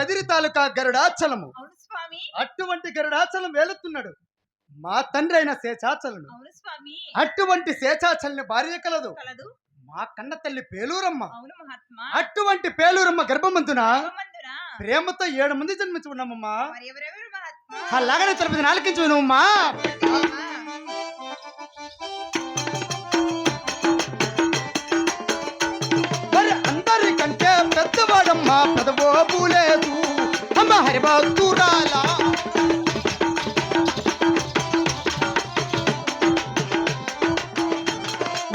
కదిరి తాలూకా గరుడాచలము. అటువంటి గరుడాచలం వేలుతున్నాడు మా తండ్రి అయిన శేషాచలను స్వామి. అటువంటి శేషాచలని భార్య కలదు. మా కన్న తల్లి పేలూరమ్మ. అటువంటి పేలూరమ్మ గర్భమంతున? ప్రేమతో ఏడు మంది జన్మించి ఉన్నామమ్మా. మరి ఎవరెవరు మహాత్మా? అలాగనే తలపతి నాలుగించు పెద్దవాడమ్మా పెదవోపు పూలేదు అమ్మ హరిభక్తురాల.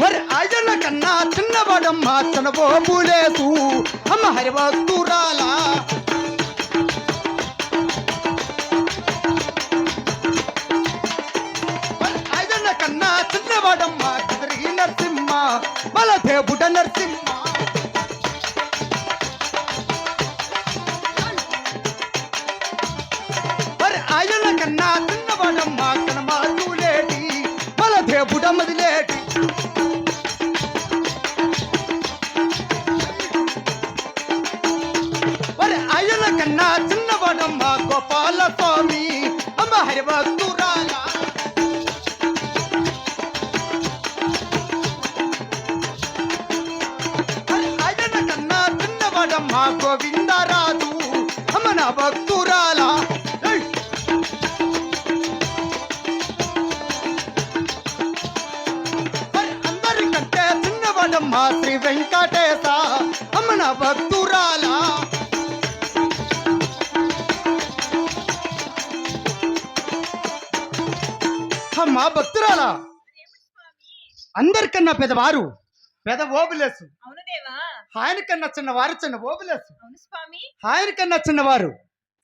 మరి ఆయన కన్నా చిన్నవాడమ్మ తనవో పూలేదు అమ్మ హరిభక్తురాల. మరి కన్నా చిన్నవాడమ్మ కదరి నరసింహ బల దేవుడ నరసింహ. చిన్నవాడమ్మ గోవిందరాజు అమ్మ నా భక్తురాల. అందరికంటే చిన్నవాడమ్మ శ్రీ వెంకటేశ అమ్మ నా భక్తురాల. అమ్మ భక్తురాల అందరికన్నా పెదవారు పెద ఓబులేసు. అవును దేవా. ఆయనకన్నా చిన్నవారు చిన్న ఓబులేసు అవును స్వామి. ఆయనకన్నా చిన్నవారు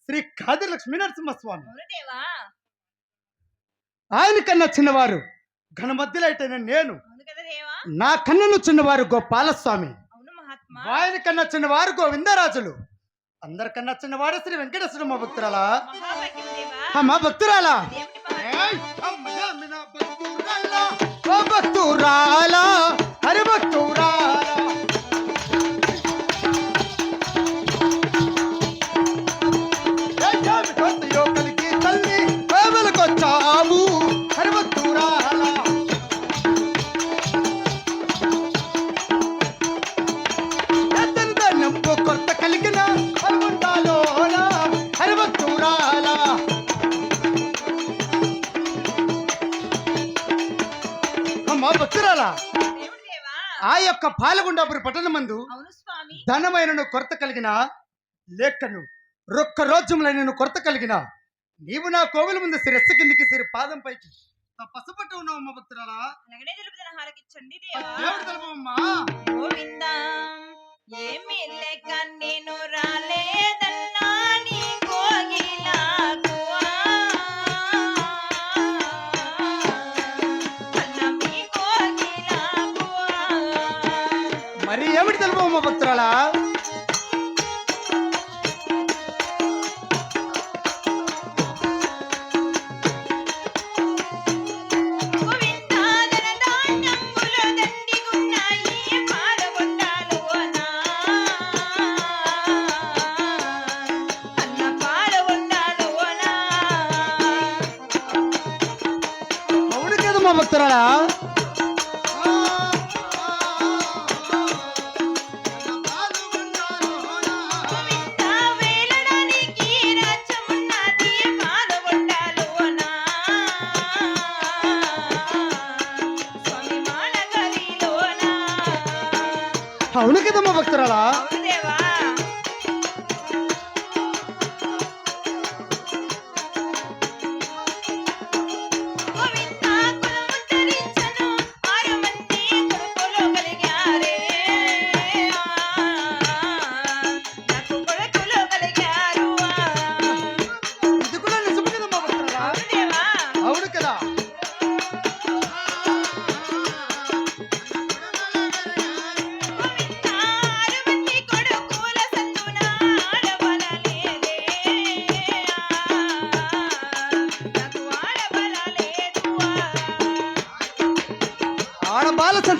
శ్రీ కాది లక్ష్మీ నరసింహస్వామి. అవును దేవా. ఆయనకన్నా చిన్నవారు ఘనమధ్యలైతేనే నేను. నా కన్నులు చిన్నవారు గోపాలస్వామి. మహాత్మా. ఆయనకన్నా చిన్నవారు గోవిందరాజులు. అందరికన్నా చిన్నవారు శ్రీ వెంకటేశ్వర మా భక్తురాలా అమ్మా భక్తురాలా భక్తురాలా, హరి భక్తురాలా యొక్క పాలగుండాపురి పట్టణమందు ధనమైన కొరత కలిగిన లేఖను రొక్క రోజుములైన కొరత కలిగిన నీవు నా కోవిల ముందు శిరస్సు కిందికి సిరి పాదం పైకి పసుపట్టు ఉన్నావు అమ్మ భక్తురాలా ఏమి లేక నేను రాలేదన్నా. మరి ఏమిటి తెలుపమ్మ భక్తురాలా గోవిందా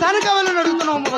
ఆడబాల సంతానం కావాలని అడుగుతున్నావు అమ్మ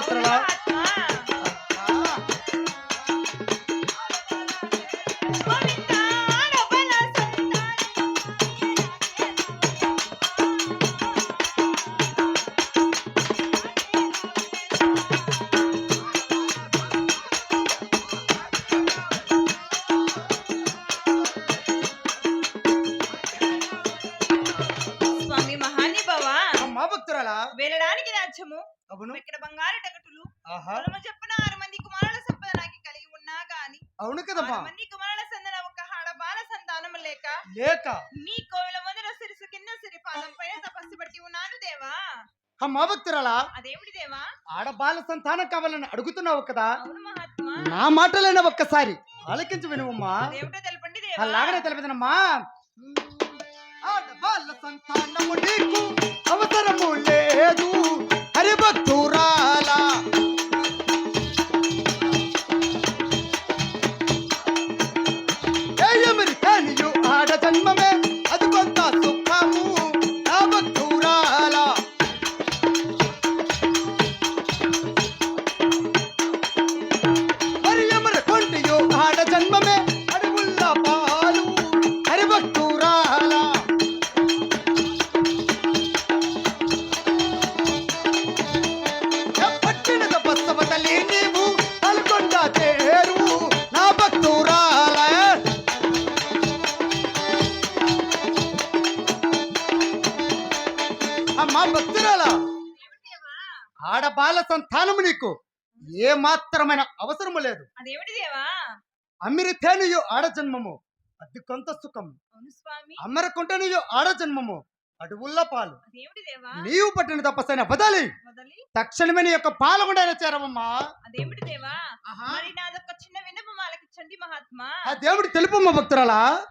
అవును కదమ్మా మంది కుమారుల సందన ఒక ఆడబాల సంతానం లేక లేక. నీ కోవిల మొదల సిరిసు కింద సిరి పాదం పైన తపస్సు పట్టి ఉన్నాను దేవా. అమ్మా భక్తురాలా అదేమిటి దేవా? ఆడబాల సంతానం కావాలని అడుగుతున్నావు కదా. నా మాటలైన ఒక్కసారి ఆలకించి వినువమ్మా. అదేమిటో తెలపండి దేవా. అలాగనే తెలిపదనమ్మా. ఆడవాళ్ళ సంతానము నీకు అవసరము లేదు. సంతానము నీకు. ఏ మాత్రమైన అవసరము లేదు. అదేమిటి దేవా? అమ్మిరి తేనియు ఆడ జన్మము. అది కొంత సుఖం. అవును స్వామి. అమ్మర కుంటనియు ఆడ జన్మము. అడుగుల్ల పాలు. నీవు పట్టిన తపస్సైన బదలి మొదలి తక్షణమే నీ యొక్క పాలగుండైన చేరవమ్మా. అదేమిటి దేవా? మరి నాదొక చిన్న విన్నపం ఆలకించండి మహాత్మా. ఆ దేవుడు తెలుపమ్మ భక్తురాలా.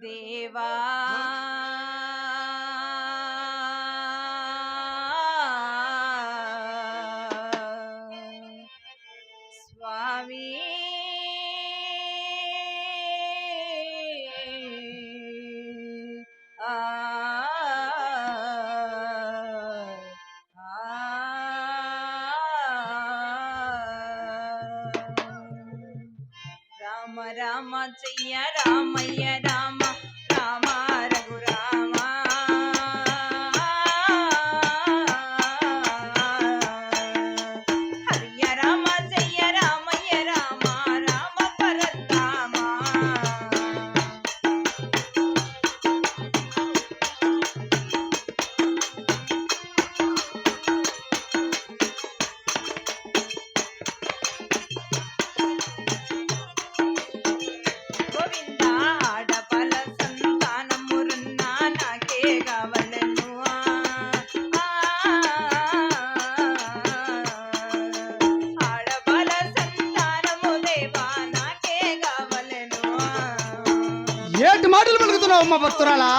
దేవా స్వామి రామ రామ చెయ్య రామయ్య రామ ఏటి మాటలు పలుకుతున్నావు అమ్మ భక్తురాలా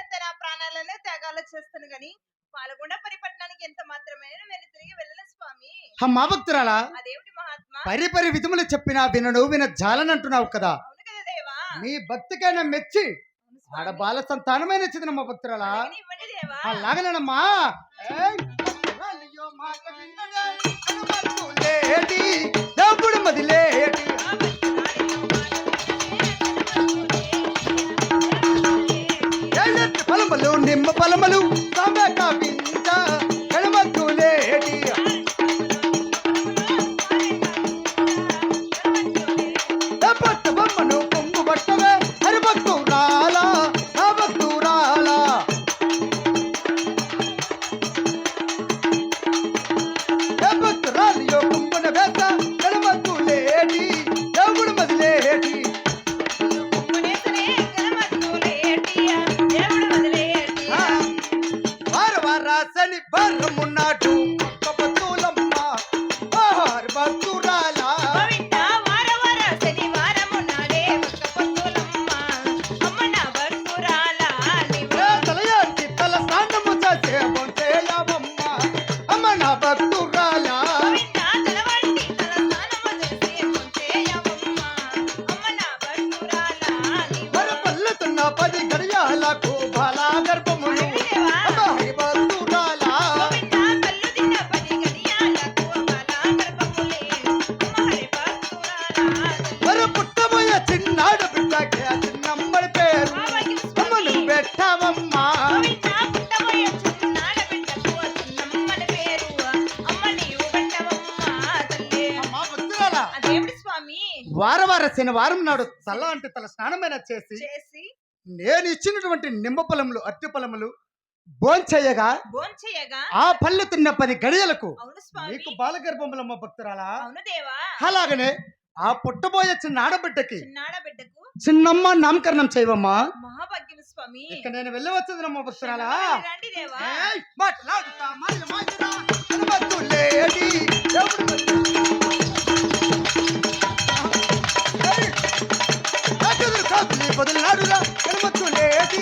చెంత నా ప్రాణాలను త్యాగాలు చేస్తాను గని పాల్గొండ పరిపట్నానికి ఎంత మాత్రమే నేను తిరిగి వెళ్ళను స్వామి. అమ్మా భక్తురాలా? అదేమిటి మహాత్మా? పరి పరి విధములు చెప్పినా వినను విన జాలనంటున్నావు కదా. అవును కదా దేవా. నీ భక్తికైనా మెచ్చి స్వామి. ఆడబాల సంతానమైన చిదనమ్మ భక్తురాలా. ఇవ్వండి దేవా. అలాగనేనమ్మా దేవుడు మదిలేటి శనివారం నాడు తల అంటే తల స్నానమైన చేసి చేసి నేను ఇచ్చినటువంటి నిమ్మ పొలములు అట్టి పొలములు భోంచేయగా భోంచేయగా ఆ పల్లె తిన్న పది గడియలకు నీకు బాలగర్భములమ్మ భక్తురాలా? అలాగనే ఆ పుట్టబోయే చిన్న ఆడబిడ్డకి చిన్నమ్మ నామకరణం చేయవమ్మా. మహాభాగ్యం స్వామి. ఇక నేను వెళ్ళవచ్చదనమ్మ భక్తురాలా? రండి దేవా. ఏయ్, మాట్లాడుతా రాత్రి బదులు నడురా కనుమత్తు లేటి